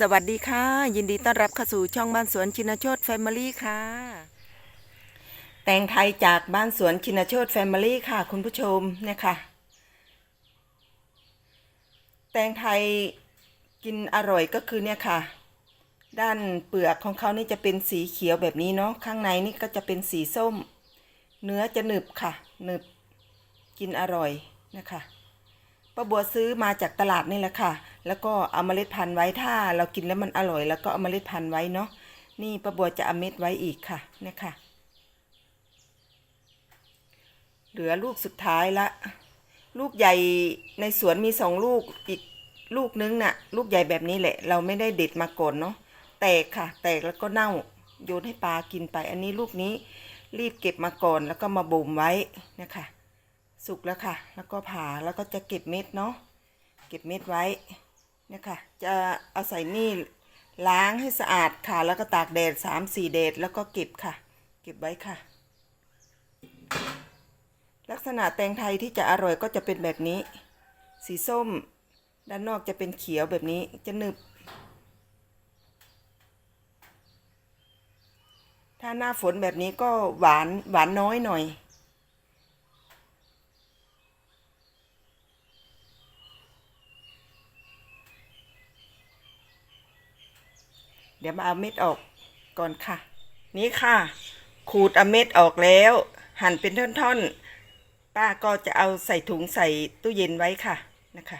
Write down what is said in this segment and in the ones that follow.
สวัสดีค่ะ ยินดีต้อนรับเข้าสู่ช่องบ้านสวนชินโชตแฟมิลี่ค่ะ แตงไทยจากบ้านสวนชินโชตแฟมิลี่ค่ะ คุณผู้ชมเนี่ยค่ะแตงไทยกินอร่อยก็คือเนี่ยค่ะ ด้านเปลือกของเขานี่จะเป็นสีเขียวแบบนี้เนาะข้างในนี่ก็จะเป็นสีส้ม เนื้อจะหนึบค่ะหนึบกินอร่อยนะคะป้าบัวซื้อมาจากตลาดนี่แหละค่ะ แล้วก็เอาเมล็ดพันธุ์ไว้ถ้าเรากินแล้วมันอร่อย แล้วก็เอาเมล็ดพันธุ์ไว้เนาะนี่ป้าบัวจะเอาเม็ดไว้อีกค่ะเนี่ยค่ะ เหลือลูกสุดท้ายละ ลูกใหญ่ในสวนมีสองลูกอีกลูกนึงน่ะ ลูกใหญ่แบบนี้แหละ เราไม่ได้เด็ดมาก่อนเนาะแตกค่ะ แตกแล้วก็เน่าโยนให้ปลากินไป อันนี้ลูกนี้รีบเก็บมาก่อนแล้วก็มาบ่มไว้นะคะสุกแล้วค่ะ แล้วก็ผ่าแล้วก็จะเก็บเม็ดเนาะเก็บเม็ดไว้ เนี่ยค่ะ จะเอาใส่นี่ล้างให้สะอาดค่ะ แล้วก็ตากแดดสามสี่แดดแล้วก็เก็บค่ะ เก็บไว้ค่ะ ลักษณะแตงไทยที่จะอร่อยก็จะเป็นแบบนี้ สีส้ม ด้านนอกจะเป็นเขียวแบบนี้จะหนึบ ถ้าหน้าฝนแบบนี้ก็หวานหวานน้อยหน่อย เดี๋ยวมาเอาเม็ดออกก่อนค่ะ นี่ค่ะ ขูดเอาเม็ดออกแล้ว หั่นเป็นท่อนๆ ป้าก็จะเอาใส่ถุงใส่ตู้เย็นไว้ค่ะนะคะ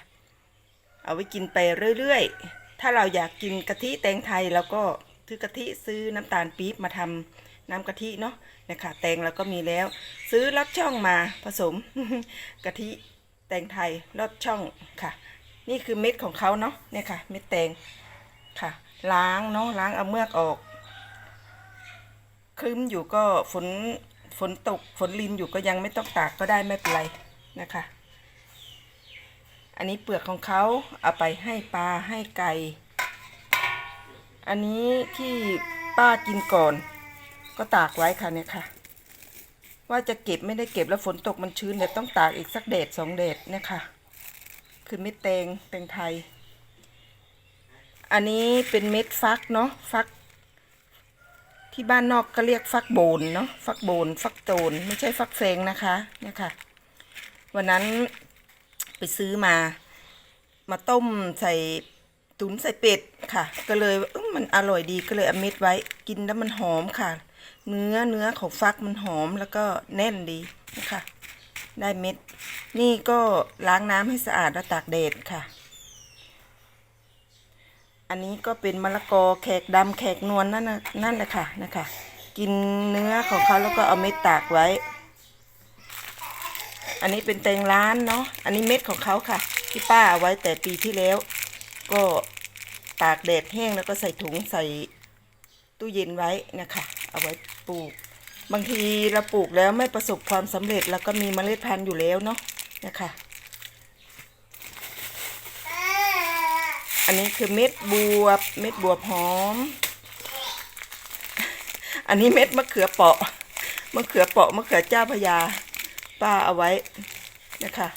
เอาไว้กินไปเรื่อยๆ ถ้าเราอยากกินกะทิแตงไทยเราก็ซื้อกะทิซื้อน้ำตาลปี๊บมาทำน้ำกะทิเนาะนะคะแตงเราก็มีแล้ว ซื้อลอดช่องมาผสมกะทิแตงไทยลอดช่องค่ะ นี่คือเม็ดของเขาเนาะเนี่ยค่ะ เม็ดแตงค่ะ ล้างเนาะล้างเอาเมือกออกครึ้มอยู่ก็ฝนฝนตกฝนลินอยู่ก็ยังไม่ต้องตากก็ได้ไม่เป็นไรนะคะ อันนี้เปลือกของเขาเอาไปให้ปลาให้ไก่ อันนี้ที่ป้ากินก่อน ก็ตากไว้ค่ะเนี่ยค่ะ ว่าจะเก็บไม่ได้เก็บแล้วฝนตกมันชื้นเดี๋ยวต้องตากอีกสักเดดสองเดดเนี่ยค่ะ คือเม็ดแตงแตงไทย อันนี้เป็นเม็ดฟักเนาะฟัก ที่บ้านนอกก็เรียกฟักโบนเนาะฟักโบน ฟักโจนไม่ใช่ฟักเฟงนะคะเนี่ยค่ะ วันนั้นไปซื้อมา มาต้มใส่ตุ๋นใส่เป็ดค่ะ ก็เลยเอ้ยมันอร่อยดีก็เลยเอาเม็ดไว้กินแล้วมันหอมค่ะ เนื้อเนื้อของฟักมันหอมแล้วก็แน่นดีนะคะได้เม็ด นี่ก็ล้างน้ำให้สะอาดแล้วตากแดดค่ะ อันนี้ก็เป็นมะละกอแขกดำแขกนวลนั่นนะนั่นแหละค่ะนะคะ กินเนื้อของเขาแล้วก็เอาเม็ดตากไว้ อันนี้เป็นแตงร้านเนาะอันนี้เม็ดของเขาค่ะ ที่ป้าเอาไว้แต่ปีที่แล้ว ก็ตากแดดแห้งแล้วก็ใส่ถุงใส่ตู้เย็นไว้นะคะ เอาไว้ปลูก บางทีเราปลูกแล้วไม่ประสบความสำเร็จ แล้วก็มีเมล็ดพันธุ์อยู่แล้วเนาะนะคะ อันนี้คือเม็ดบวบ เม็ดบวบหอม อันนี้เม็ดมะเขือเปาะ มะเขือเปาะมะเขือเจ้าพยา ป้าเอาไว้นะคะ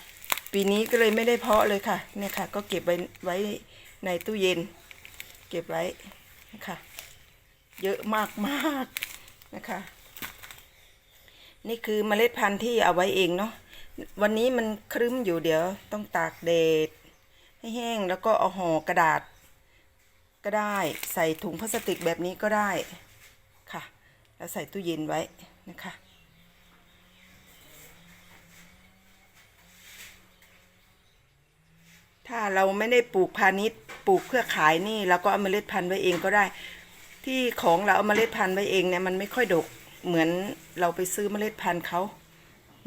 ปีนี้ก็เลยไม่ได้เพาะเลยค่ะ เนี่ยค่ะ ก็เก็บไว้ไว้ในตู้เย็น เก็บไว้นะคะเยอะมากมากนะคะ นี่คือเมล็ดพันธุ์ที่เอาไว้เองเนาะ วันนี้มันครึ้มอยู่เดี๋ยวต้องตากแดด ให้แห้งแล้วก็เอาห่อกระดาษ ก็ได้ใส่ถุงพลาสติกแบบนี้ก็ได้ค่ะ แล้วใส่ตู้เย็นไว้นะคะถ้าเราไม่ได้ปลูกพาณิชย์ปลูกเพื่อขายนี่เราก็เอาเมล็ดพันธุ์ไว้เองก็ได้ ที่ของเราเอาเมล็ดพันธุ์ไว้เองเนี่ยมันไม่ค่อยดกเหมือนเราไปซื้อเมล็ดพันธุ์เขา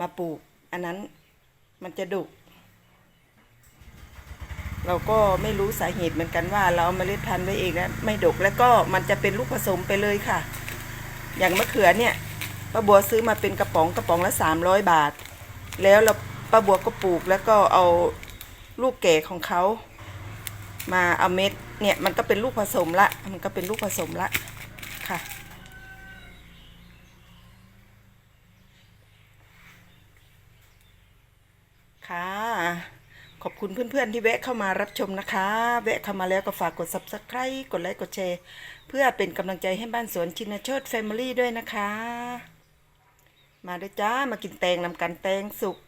มาปลูก อันนั้นมันจะดก เราก็ไม่รู้สาเหตุเหมือนกันว่า เราเอาเมล็ดพันธุ์ไว้เองแล้วไม่ดกแล้วก็มันจะเป็นลูกผสมไปเลยค่ะ อย่างมะเขือเนี่ยป้าบัวซื้อมาเป็นกระป๋องกระป๋องละสามร้อยบาท แล้วเราป้าบัวก็ปลูกแล้วก็เอาลูกแก่ของเขามาเอาเม็ดเนี่ยมันก็เป็นลูกผสมละ มันก็เป็นลูกผสมละค่ะค่ะ ขอบคุณเพื่อนๆที่แวะเข้ามารับชมนะคะ แวะเข้ามาแล้วก็ฝากกด subscribe กดไลค์กดแชร์ เพื่อเป็นกำลังใจให้บ้านสวนชินโชตแฟมิลี่ด้วยนะคะ มาด้วยจ้ามากินแตงนำกันแตงสุก